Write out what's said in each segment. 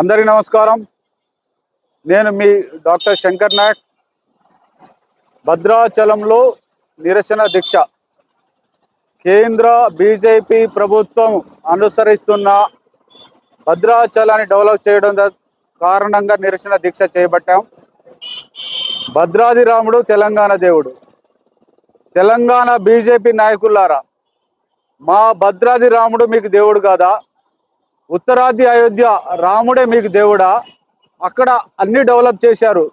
అందరి నమస్కారం. నేను మీ డాక్టర్ శంకర్ నాయక్. భద్రాచలంలో నిరసన దీక్ష. కేంద్ర బీజేపీ ప్రభుత్వం అనుసరిస్తున్న భద్రాచలాన్ని డెవలప్ చేయడం కారణంగా నిరసన దీక్ష చేపట్టాం భద్రాది రాముడు తెలంగాణ దేవుడు. తెలంగాణ బీజేపీ నాయకులారా మా భద్రాది రాముడు మీకు దేవుడు కాదా? ఉత్తరాది అయోధ్య రాముడే మీకు దేవుడా? అక్కడ అన్ని డెవలప్ చేశారు.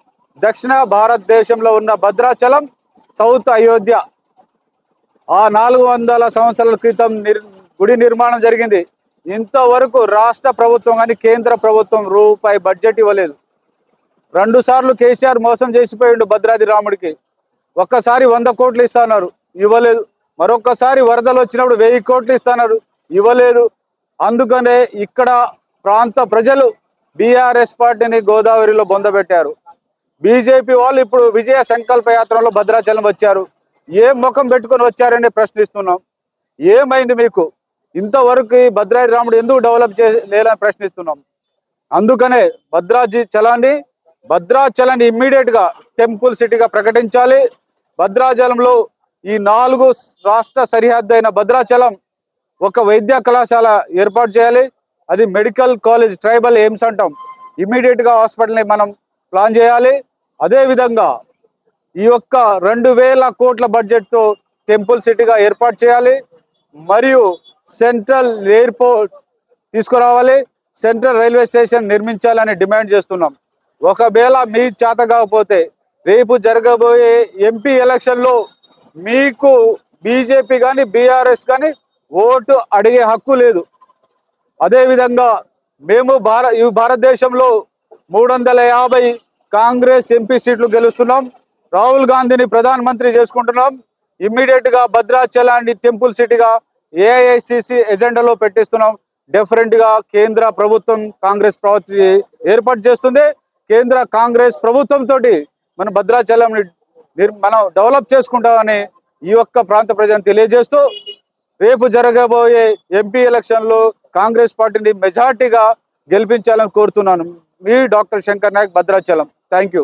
దక్షిణ భారతదేశంలో ఉన్న భద్రాచలం సౌత్ అయోధ్య. ఆ నాలుగు వందల సంవత్సరాల క్రితం నిర్ గుడి నిర్మాణం జరిగింది. ఇంతవరకు రాష్ట్ర ప్రభుత్వం కానీ కేంద్ర ప్రభుత్వం రూపాయి బడ్జెట్ ఇవ్వలేదు. రెండు సార్లు కేసీఆర్ మోసం చేసిపోయిండు భద్రాది రాముడికి. ఒక్కసారి వంద కోట్లు ఇస్తున్నారు. ఇవ్వలేదు. మరొకసారి వరదలు వచ్చినప్పుడు వెయ్యి కోట్లు ఇస్తున్నారు. ఇవ్వలేదు. అందుకనే ఇక్కడ ప్రాంత ప్రజలు బీఆర్ఎస్ పార్టీని గోదావరిలో బొందబెట్టారు. బీజేపీ వాళ్ళు ఇప్పుడు విజయ సంకల్ప యాత్రలో భద్రాచలం వచ్చారు. ఏ ముఖం పెట్టుకొని వచ్చారని ప్రశ్నిస్తున్నాం. ఏమైంది మీకు? ఇంతవరకు ఈ భద్రాద్రి రాముడు ఎందుకు డెవలప్ చేయలేదని ప్రశ్నిస్తున్నాం. అందుకనే భద్రాజీ చలాన్ని భద్రాచలాన్ని ఇమ్మీడియట్గా టెంపుల్ సిటీగా ప్రకటించాలి. భద్రాచలంలో ఈ నాలుగు రాష్ట్ర సరిహద్దు అయిన భద్రాచలం ఒక వైద్య కళాశాల ఏర్పాటు చేయాలి. అది మెడికల్ కాలేజ్ ట్రైబల్ ఎయిమ్స్ అంటాం. ఇమీడియట్గా హాస్పిటల్ని మనం ప్లాన్ చేయాలి. అదే విధంగా ఈ యొక్క రెండు వేల కోట్ల బడ్జెట్తో టెంపుల్ సిటీగా ఏర్పాటు చేయాలి. మరియు సెంట్రల్ ఎయిర్పోర్ట్ తీసుకురావాలి. సెంట్రల్ రైల్వే స్టేషన్ నిర్మించాలని డిమాండ్ చేస్తున్నాం. ఒకవేళ మీ చేత కాకపోతే రేపు జరగబోయే ఎంపీ ఎలక్షన్లో మీకు బీజేపీ కానీ బీఆర్ఎస్ కానీ ఓటు అడిగే హక్కు లేదు. అదే విధంగా మేము భార ఈ భారతదేశంలో మూడు వందల యాభై కాంగ్రెస్ ఎంపీ సీట్లు గెలుస్తున్నాం. రాహుల్ గాంధీని ప్రధానమంత్రి చేసుకుంటున్నాం. ఇమ్మీడియట్గా భద్రాచలాన్ని టెంపుల్ సిటీగా ఏఐసిసి ఎజెండాలో పెట్టిస్తున్నాం. డెఫరెంట్గా కేంద్ర ప్రభుత్వం కాంగ్రెస్ ప్రభుత్వం ఏర్పాటు చేస్తుంది. కేంద్ర కాంగ్రెస్ ప్రభుత్వం తోటి మన భద్రాచలం మనం డెవలప్ చేసుకుంటామని ఈ యొక్క ప్రాంత ప్రజలను తెలియజేస్తూ రేపు జరగబోయే ఎంపీ ఎలక్షన్లో కాంగ్రెస్ పార్టీని మెజార్టీగా గెలిపించాలని కోరుతున్నాను. మీ doctor Shankar Naik Bhadrachalam. Thank you